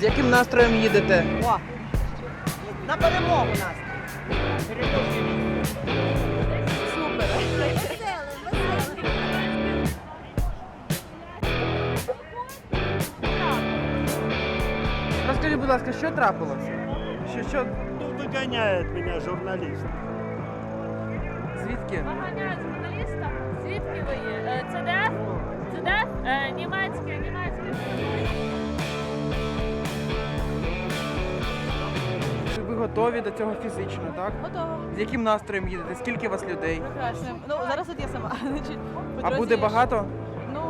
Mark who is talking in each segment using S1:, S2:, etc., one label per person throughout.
S1: З яким настроєм їдете?
S2: О, на перемогу нас.
S1: Розкажіть, будь ласка, що трапилося? Що, що,
S3: Ну, Выгоняет меня журналист.
S1: звідки?
S4: Виганяють журналіста. Звідки ви є? Е, Це де? Це де? Е, Німецьке, німецьке.
S1: Готові до цього фізично, так?
S5: Готова.
S1: З яким настроєм їдете? Скільки у вас людей?
S5: Прекрасно. Ну зараз от я сама. Значить, по
S1: А
S5: дорозі
S1: буде
S5: я ж-
S1: багато?
S5: Ну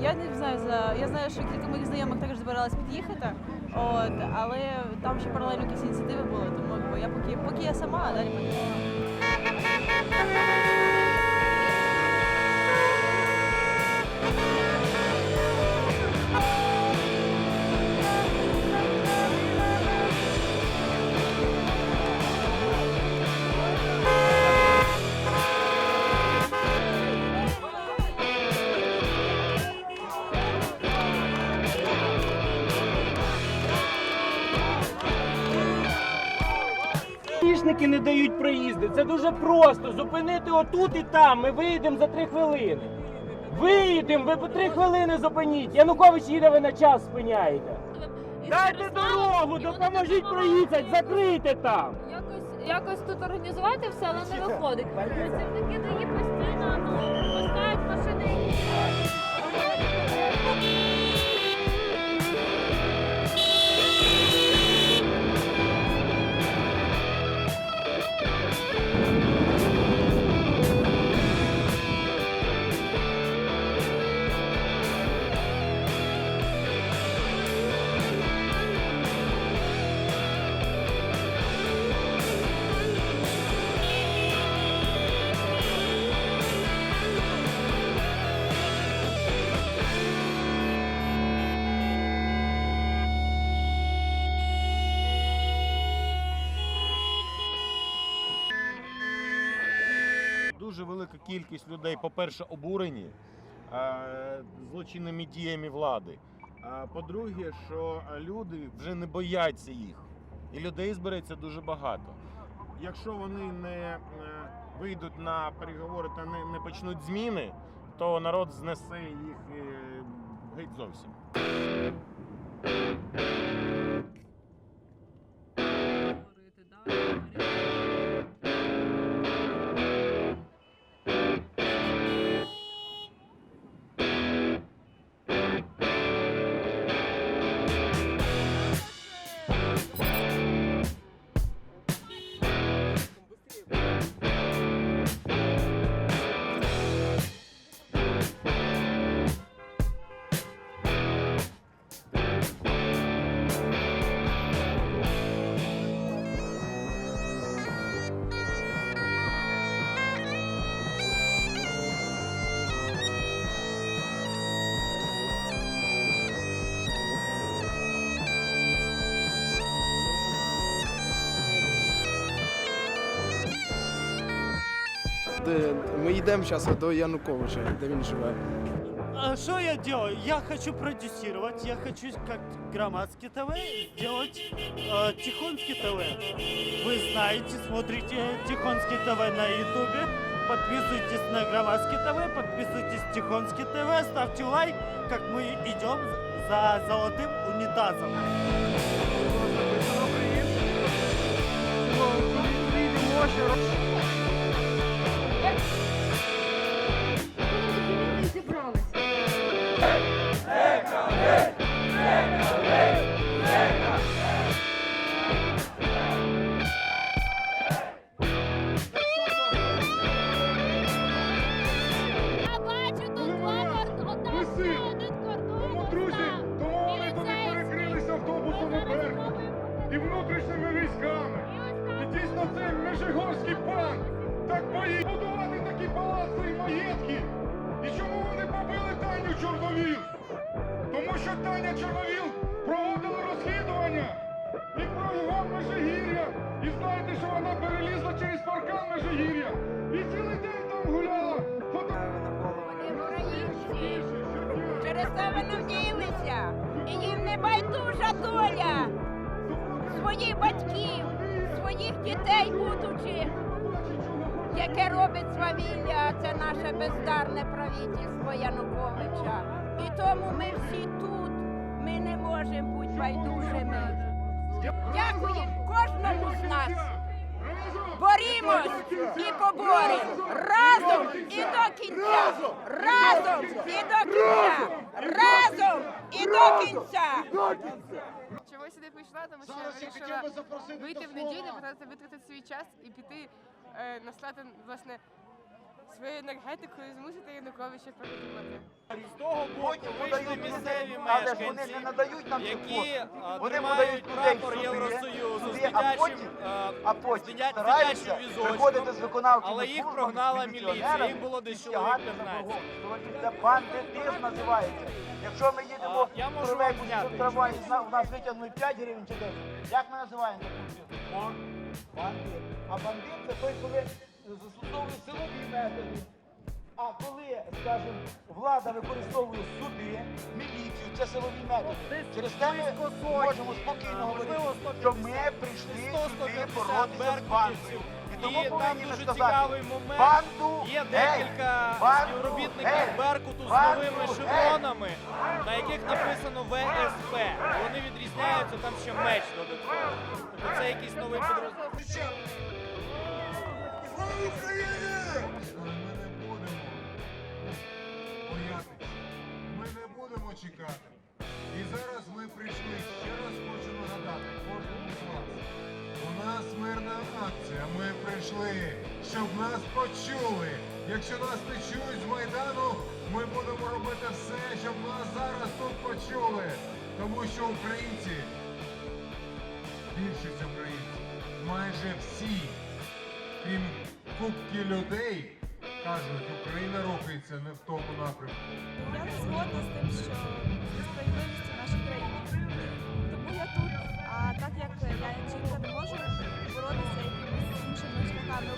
S5: я не знаю за я знаю, що кілька моїх знайомих також збиралась під'їхати. От, але там ще паралельно якісь ініціативи були, тому якби, я поки поки я сама, а далі подивимося.
S6: Пішники не дають проїзди. Це дуже просто. Зупинити отут і там. Ми виїдемо за три хвилини. Виїдемо, ви по три хвилини зупиніть. Янукович їде, ви на час спиняєте. Дайте дорогу, допоможіть проїхати, закрийте там.
S4: Якось, якось тут організувати все, але не виходить. Працівники ДАІ постійно ну, пускають машини.
S3: Дуже велика кількість людей, по-перше, обурені е, злочинними діями влади. А по-друге, що люди вже не бояться їх. І людей збереться дуже багато. Якщо вони не е, вийдуть на переговори та не, почнуть зміни, то народ знесе їх е, геть зовсім.
S7: Де- Ми йдемо зараз до Януковича, де він живе.
S6: А что я делаю? Я хочу продюсировать, я хочу как Громадский ТВ сделать э, Тихонский ТВ. Вы знаете, смотрите Тихонский ТВ на Ютубе, подписывайтесь на Громадский ТВ, подписывайтесь Тихонский ТВ, ставьте лайк, как мы идем за золотым унитазом.
S4: Я
S8: внутрішніми військами.
S4: І
S8: дійсно цей Межигорський пан так боїть будувати такі палаци і маєтки. І чому вони побили Таню Чорновіл? Тому що Таня Чорновіл проводила розслідування і про його Межигір'я. І знаєте, що вона перелізла через паркан Межигір'я. І цілий день там гуляла.
S2: Через це вони вділися. І їм не байдужа доля своїх батьків, своїх дітей будучи, яке робить свавілля, це наше бездарне правительство Януковича. І тому ми всі тут, ми не можемо бути байдужими. Дякую кожному з нас. Борімось і поборемо разом і до кінця. Разом і до кінця. Разом і до кінця.
S9: Я сюди прийшла? Тому що я вирішила вийти в неділю, потратити витратити свій час і піти е, наслати власне свою енергетику і змусити Януковича передумати.
S10: З того боку вийшли місцеві
S11: Але ж вони
S10: мешканці,
S11: не надають нам цих
S10: які
S11: Вони
S10: тримають
S11: подають людей
S10: прапор Євросоюзу з
S11: а
S10: дитячим,
S11: потім-
S10: з дитя- дитячим
S11: з
S10: візочком, але їх прогнала міліція, їх було десь чоловік
S11: тягати за
S10: 15.
S11: Це бандитизм називається. Якщо ми їдемо
S10: А, я можу вам зняти.
S11: зна- у нас витягнули 5 гривень чи 10. Як ми називаємо таку? Бандит. А бандит це той, коли застосовує силові методи. А коли, скажімо, влада використовує суди, міліцію, це силові методи. Через те ми можемо спокійно говорити, що ми прийшли сюди боротися з бандою. І тому
S10: І там
S11: повинні
S10: дуже
S11: сказати,
S10: цікавий момент.
S11: банду
S10: Є декілька
S11: Банду
S10: співробітників! Беркуту з
S11: Банду
S10: новими шевронами, на яких написано ВСП. Вони відрізняються, там ще меч додатково. Тобто це якийсь новий підрозділ.
S12: Ми не будемо чекати. І зараз ми прийшли. Ще раз хочу нагадати кожному з вас. У нас мирна акція. Ми прийшли, щоб нас почули. Якщо нас не чують з Майдану, ми будемо робити все, щоб нас зараз тут почули. Тому що українці, більшість українців, майже всі, крім кубки людей, кажуть, Україна рухається не в тому напрямку.
S13: Я не згодна з тим, що справедливість в нашій країні. Тому я тут. А так як я жінка не можу боротися якимись іншими шляхами,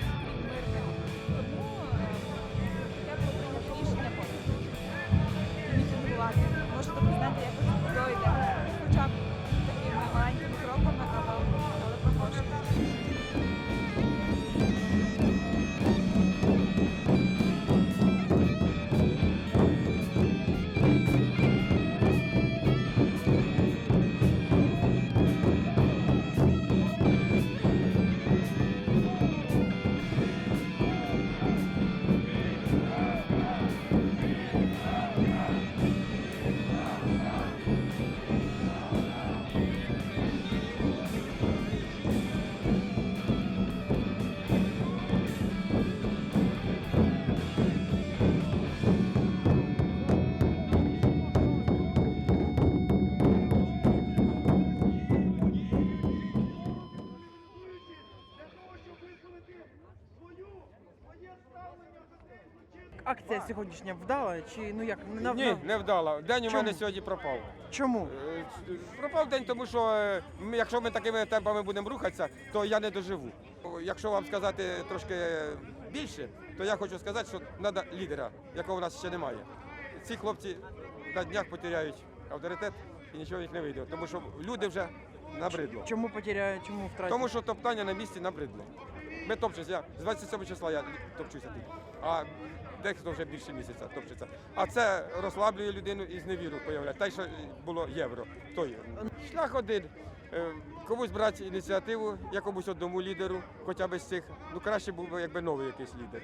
S1: Акція сьогоднішня вдала чи ну як не
S14: Ні, не вдала. День у
S1: Чому?
S14: мене сьогодні пропав.
S1: Чому?
S14: Е, Пропав день, тому що е, якщо ми такими темпами будемо рухатися, то я не доживу. О, Якщо вам сказати трошки більше, то я хочу сказати, що треба лідера, якого у нас ще немає. Ці хлопці на днях потеряють авторитет і нічого їх не вийде, тому що люди вже набридло.
S1: Чому потеряє, чому втратив?
S14: Тому що топтання на місці набридло. Ми топчемося. Я з 27 числа я топчуся тут. А дехто вже більше місяця топчеться. А це розслаблює людину і зневіру появляє. Те, що було євро. Той шлях один. Е, Комусь брати ініціативу, якомусь одному лідеру, хоча б з цих. Ну краще був би якби новий якийсь лідер.